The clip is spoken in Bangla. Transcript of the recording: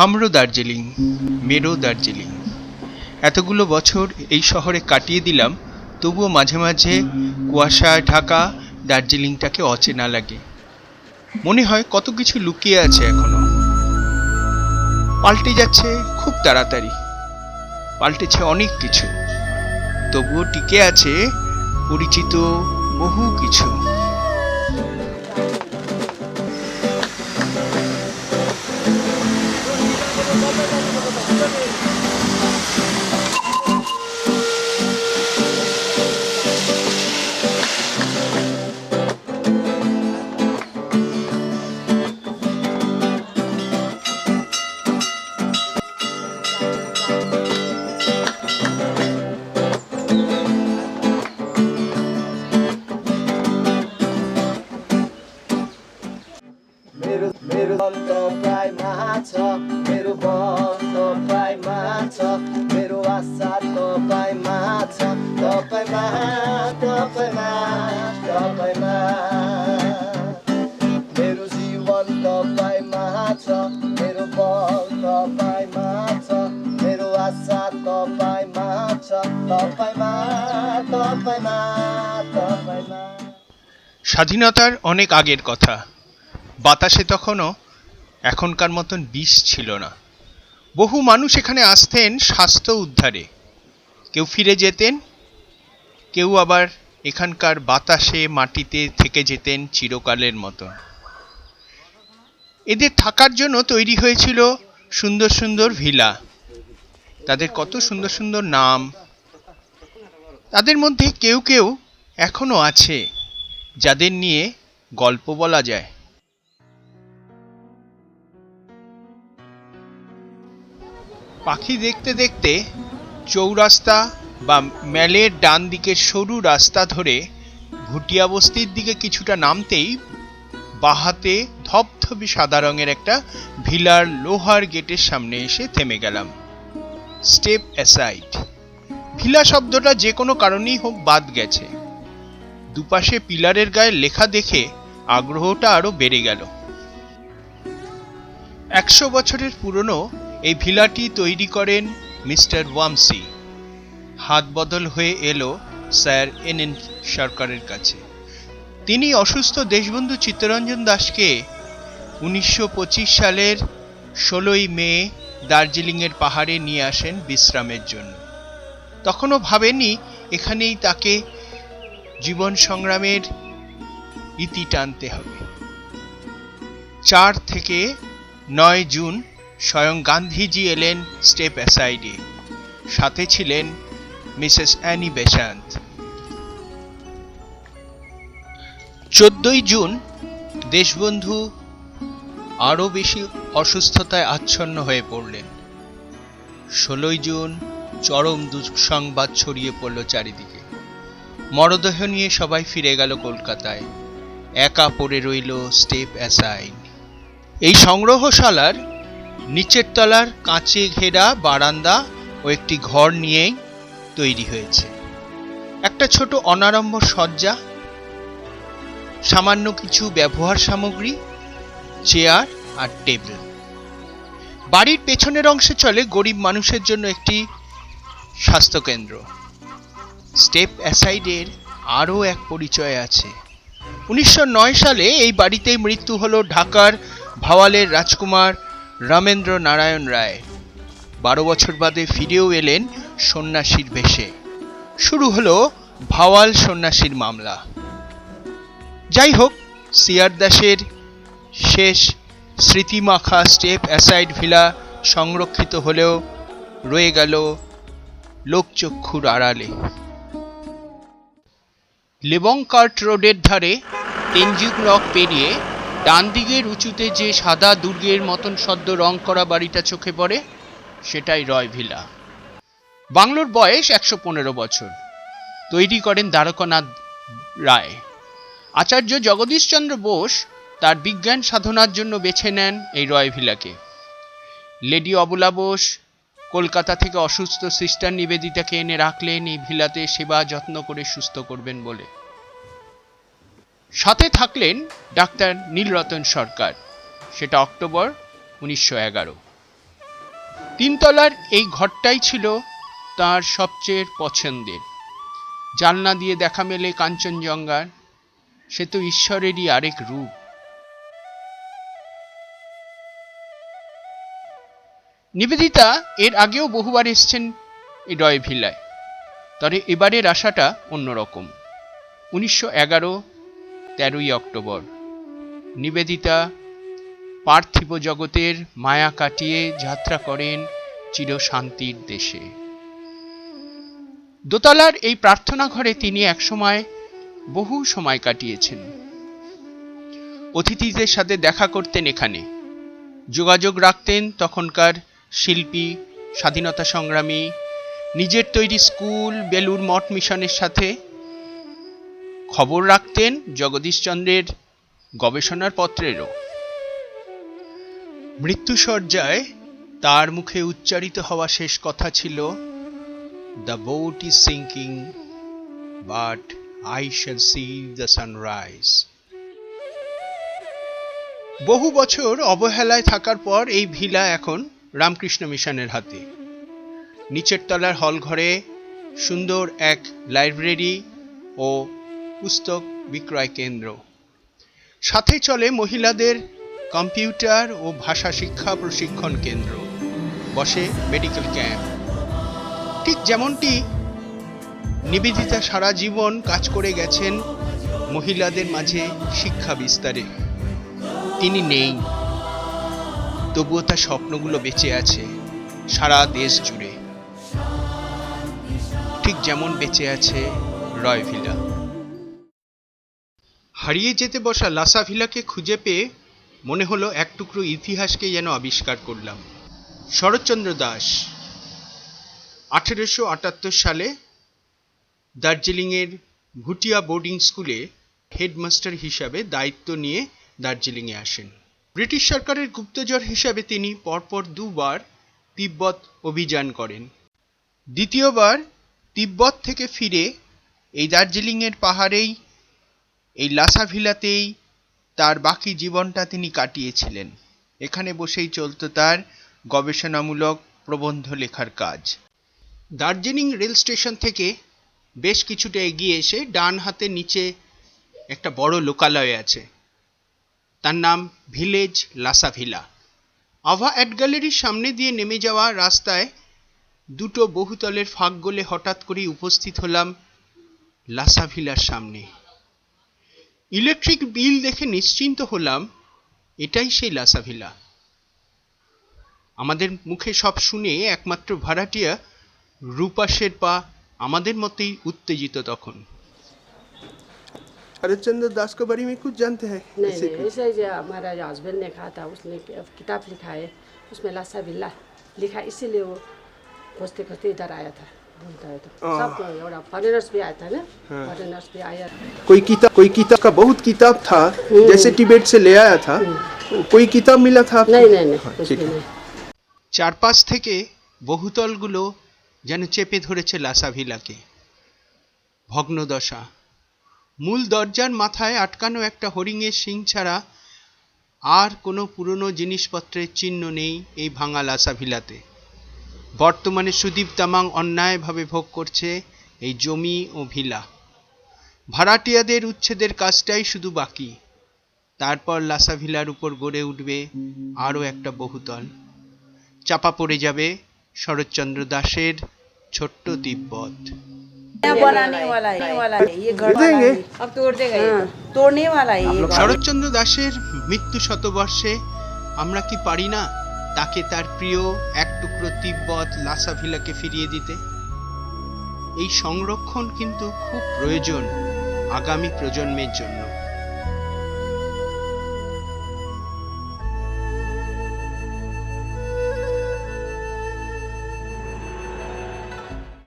হামরো দার্জিলিং, মেরো দার্জিলিং। এতগুলো বছর এই শহরে কাটিয়ে দিলাম, তবুও মাঝে মাঝে কুয়াশায় ঢাকা, দার্জিলিংটাকে অচেনা লাগে। মনে হয় কত কিছু লুকিয়ে আছে এখনও। পাল্টে যাচ্ছে খুব তাড়াতাড়ি। পাল্টেছে অনেক কিছু। তবুও টিকে আছে পরিচিত বহু কিছু। मेरो मेरो त प्रायमा छ। मेरो आशा तपाईँमा छ तपाईँमा तपाईँमा तपाईँमा স্বাধীনতার অনেক আগের কথা বাতাসে তখনও এখনকার মতন বিষ ছিল না বহু মানুষ এখানে আসতেন স্বাস্থ্য উদ্ধারে কেউ ফিরে যেতেন কেউ আবার এখানকার বাতাসে মাটিতে থেকে যেতেন চিরকালের মতো এদের থাকার জন্য তৈরি হয়েছিল সুন্দর সুন্দর ভিলা তাদের কত সুন্দর সুন্দর নাম। তাদের মধ্যে কেউ কেউ এখনও আছে, যাদের নিয়ে গল্প বলা যায়। পাখি দেখতে দেখতে চৌরাস্তা বা ম্যালের ডান দিকের সরু রাস্তা ধরে ভুটিয়া বস্তির দিকে কিছুটা নামতেই বাহাতে ধপধপে সাদা রঙের একটা ভিলার লোহার গেটের সামনে এসে থেমে গেলাম। Step aside. ভিলা শব্দটা যে কোনো কারণেই হোক বাদ গেছে। দুপাশে পিলারের গায়ে লেখা দেখে আগ্রহটা আরও বেড়ে গেল। একশো বছরের পুরনো এই ভিলাটি তৈরি করেন মিস্টার ওয়ামসি। হাত বদল হয়ে এলো স্যার এন এন সরকারের কাছে। তিনি অসুস্থ দেশবন্ধু চিত্তরঞ্জন দাসকে উনিশশো পঁচিশ সালের ষোলোই মে দার্জিলিংয়ের পাহাড়ে নিয়ে আসেন বিশ্রামের জন্য। তখনও ভাবেনি এখানেই তাকে জীবন সংগ্রামের ইতি টানতে হবে। চার থেকে নয় জুন স্বয়ং গান্ধীজি এলেন স্টেপ অ্যাসাইডে। সাথে ছিলেন মিসেস অ্যানি বেসান্ত চোদ্দই জুন দেশবন্ধু আরও বেশি অসুস্থতায় আচ্ছন্ন হয়ে পড়লেন। ষোলোই জুন চরম দুঃসংবাদ ছড়িয়ে পড়ল চারিদিকে। মরদেহ নিয়ে সবাই ফিরে গেল কলকাতায়। একা পড়ে রইল স্টেপ অ্যাসাইন। এই সংগ্রহশালার নিচের তলার কাঁচে ঘেরা বারান্দা ও একটি ঘর নিয়েই তৈরি হয়েছে। একটা ছোট অনারম্ভ সজ্জা সামান্য কিছু ব্যবহার সামগ্রী, চেয়ার আর টেবিল বাড়ির পেছনের অংশে চলে গরিব মানুষের জন্য একটি স্বাস্থ্যকেন্দ্র। স্টেপ অ্যাসাইডের আরও এক পরিচয় আছে। উনিশশো নয় সালে এই বাড়িতেই মৃত্যু হল ঢাকার ভাওয়ালের রাজকুমার রামেন্দ্র নারায়ণ রায়। বারো বছর বাদে ফিরেও এলেন সন্ন্যাসীর বেশে শুরু হলো ভাওয়াল সন্ন্যাসীর মামলা। যাই হোক, সিয়ার দাসের শেষ স্মৃতিমাখা স্টেপ অ্যাসাইড ভিলা সংরক্ষিত হলেও রয়ে গেল লোকচক্ষুর আড়ালে। লেবংকার্ট রোডের ধারে তেনজিং রক পেরিয়ে ডান দিকের উঁচুতে যে সাদা দুর্গের মতন সদ্য রং করা বাড়িটা চোখে পড়ে, সেটাই রয় ভিলা। বাংলোর বয়স একশো পনেরো বছর। তৈরি করেন দ্বারকানাথ রায়। আচার্য জগদীশচন্দ্র বোস তার বিজ্ঞান সাধনার জন্য বেছে নেন এই রয় ভিলাকে। লেডি অবলা বোস কলকাতা থেকে অসুস্থ সিস্টার নিবেদিতাকে এনে রাখলেন এই ভিলাতে সেবা যত্ন করে সুস্থ করবেন বলে। সাথে থাকলেন ডাক্তার নীলরতন সরকার, সেটা অক্টোবর উনিশশো এগারো। তিনতলার এই ঘরটাই ছিল তার সবচেয়ে পছন্দের। জানলা দিয়ে দেখা মেলে কাঞ্চনজঙ্ঘার, সে তো ঈশ্বরেরই আরেক রূপ। নিবেদিতা এর আগেও বহুবার এসছেন ডয় ভিলায়, তবে এবারের আশাটা অন্যরকম। উনিশশো এগারো, তেরোই অক্টোবর। নিবেদিতা পার্থিব জগতের মায়া কাটিয়ে যাত্রা করেন চিরশান্তির দেশে। দোতলার এই প্রার্থনা ঘরে তিনি একসময় বহু সময় কাটিয়েছেন। অতিথিদের সাথে দেখা করতেন এখানে। যোগাযোগ রাখতেন তখনকার শিল্পী, স্বাধীনতা সংগ্রামী, নিজের তৈরি স্কুল বেলুর মঠ মিশনের সাথে খবর রাখতেন জগদীশচন্দ্রের গবেষণার পত্রেরও। মৃত্যুসজ্জায় তার মুখে উচ্চারিত হওয়া শেষ কথা ছিল the boat is sinking but I shall see the sunrise বহু বছর অবহেলায় থাকার পর এই ভিলা এখন রামকৃষ্ণ মিশনের হাতে। নিচের তলার হল ঘরে সুন্দর এক লাইব্রেরি ও পুস্তক বিক্রয় কেন্দ্র। সাথে চলে মহিলাদের কম্পিউটার ও ভাষা শিক্ষা প্রশিক্ষণ কেন্দ্র। বসে মেডিকেল ক্যাম্প। ঠিক যেমনটি নিবেদিতা সারা জীবন কাজ করে গেছেন মহিলাদের মাঝে শিক্ষা বিস্তারে। তিনি নেই। তবুও তার স্বপ্নগুলো বেঁচে আছে সারা দেশ জুড়ে। ঠিক যেমন বেঁচে আছে রয় ভিলা। হারিয়ে যেতে বসা লাসা ভিলাকে খুঁজে পেয়ে মনে হলো এক টুকরো ইতিহাসকে যেন আবিষ্কার করলাম। শরৎচন্দ্র দাস, আঠেরোশো আটাত্তর সালে দার্জিলিংয়ের ভুটিয়া বোর্ডিং স্কুলে হেডমাস্টার হিসাবে দায়িত্ব নিয়ে দার্জিলিংয়ে আসেন। ব্রিটিশ সরকারের গুপ্তচর হিসাবে তিনি পরপর দুবার তিব্বত অভিযান করেন। দ্বিতীয়বার তিব্বত থেকে ফিরে এই দার্জিলিংয়ের পাহাড়েই, এই লাসা ভিলাতেই তার বাকি জীবনটা তিনি কাটিয়েছিলেন। এখানে বসেই চলতো তার গবেষণামূলক প্রবন্ধ লেখার কাজ। দার্জিলিং রেল স্টেশন থেকে বেশ কিছুটা এগিয়ে এসে ডান হাতে নিচে একটা বড় লোকালয় আছে। তার নাম ভিলেজ লাসা ভিলা আভা অ্যাড গ্যালারির সামনে দিয়ে নেমে যাওয়া রাস্তায় দুটো বহুতলের ফাঁক গলে হঠাৎ করেই উপস্থিত হলাম লাসা ভিলার সামনে। ইলেকট্রিক বিল দেখে নিশ্চিন্ত হলাম, এটাই সেই লাসাভিলা। আমাদের মুখে সব শুনে একমাত্র ভাড়াটিয়া রূপা শেরপা আমাদের মতোই উত্তেজিত তখন। हरिश्चंद्र दास के बारे में कुछ जानते हैं नहीं ऐसे नहीं ऐसे जो हमारा जो हस्बैंड ने कहा था उसने कि- किताब लिखा है उसमें लासा बिल्ला लिखा इसीलिए वो खोजते खोजते इधर आया था बोलता है तो हाँ। सब एउटा फरेनर्स भी आया था ना फरेनर्स भी आया कोई किताब कोई किताब का बहुत किताब था जैसे टिबेट से ले आया था कोई किताब मिला था आपको? नहीं नहीं नहीं हाँ, कुछ ठीक भी है नहीं চারপাশ থেকে বহুতলগুলো যেন চেপে ধরেছে লাসা ভিলাকে ভগ্নদশা মূল দরজার মাথায় আটকানো একটা হরিণের শিং ছাড়া আর কোনো পুরনো জিনিসপত্রের চিহ্ন নেই এই ভাঙা লাসা ভিলাতে বর্তমানে সুদীপ তামাং অন্যায়ভাবে ভোগ করছে এই জমি ও ভিলা। ভাড়াটিয়াদের উচ্ছেদের কাজটাই শুধু বাকি। তারপর লাসা ভিলার উপর গড়ে উঠবে আরও একটা বহুতল। চাপা পড়ে যাবে শরৎচন্দ্র দাসের ছোট্ট তিব্বত। बनाने वाला है वाला है ये घर वाला देंगे? है अब तोड़ देगा ये तो। तोड़ने वाला है ये घर। শরৎচন্দ্র দাসের মৃত্যু শতবর্ষে আমরা কি পারি না তাকে তার প্রিয় এক টুকরো তিব্বত লাসা ভিলাকে ফিরিয়ে দিতে এই সংরক্ষণ কিন্তু খুব প্রয়োজন আগামী প্রজন্মের জন্য